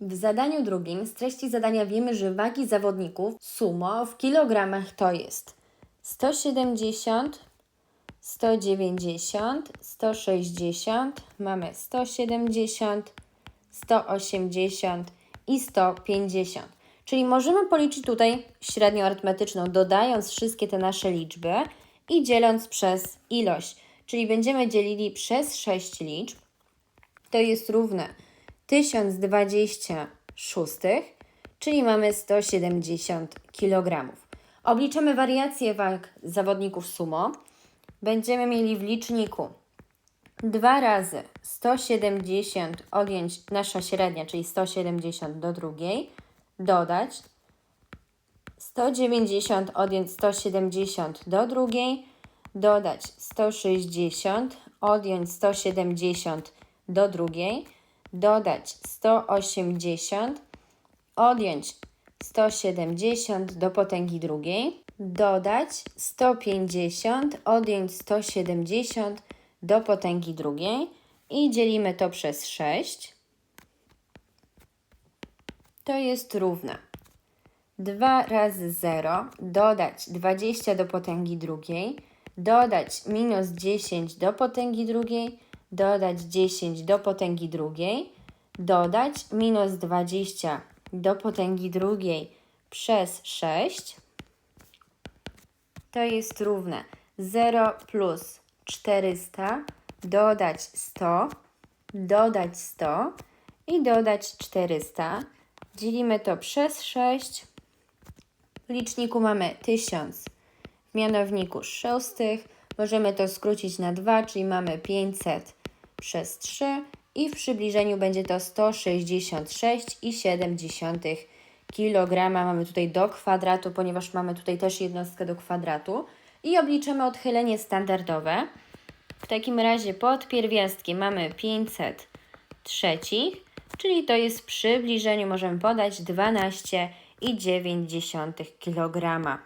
W zadaniu drugim z treści zadania wiemy, że wagi zawodników sumo w kilogramach to jest 170, 190, 160, mamy 170, 180 i 150. Czyli możemy policzyć tutaj średnią arytmetyczną, dodając wszystkie te nasze liczby i dzieląc przez ilość. Czyli będziemy dzielili przez 6 liczb, to jest równe 1026, czyli mamy 170 kg. Obliczymy wariację wag zawodników sumo. Będziemy mieli w liczniku 2 razy 170 odjąć nasza średnia, czyli 170 do drugiej, dodać 190 odjąć 170 do drugiej, dodać 160 odjąć 170 do drugiej, dodać 180 odjąć 170 do potęgi drugiej, dodać 150 odjąć 170 do potęgi drugiej i dzielimy to przez 6. To jest równe 2 razy 0 dodać 20 do potęgi drugiej, dodać minus 10 do potęgi drugiej, dodać 10 do potęgi drugiej, dodać minus 20 do potęgi drugiej przez 6. To jest równe 0 plus 400 dodać 100, dodać 100 i dodać 400. Dzielimy to przez 6. W liczniku mamy 1000. W mianowniku szóstych możemy to skrócić na 2, czyli mamy 500 przez 3 i w przybliżeniu będzie to 166,7 kg. Mamy tutaj do kwadratu, ponieważ mamy tutaj też jednostkę do kwadratu. I obliczymy odchylenie standardowe. W takim razie pod pierwiastkiem mamy 500 trzecich, czyli to jest w przybliżeniu możemy podać 12,9 kg.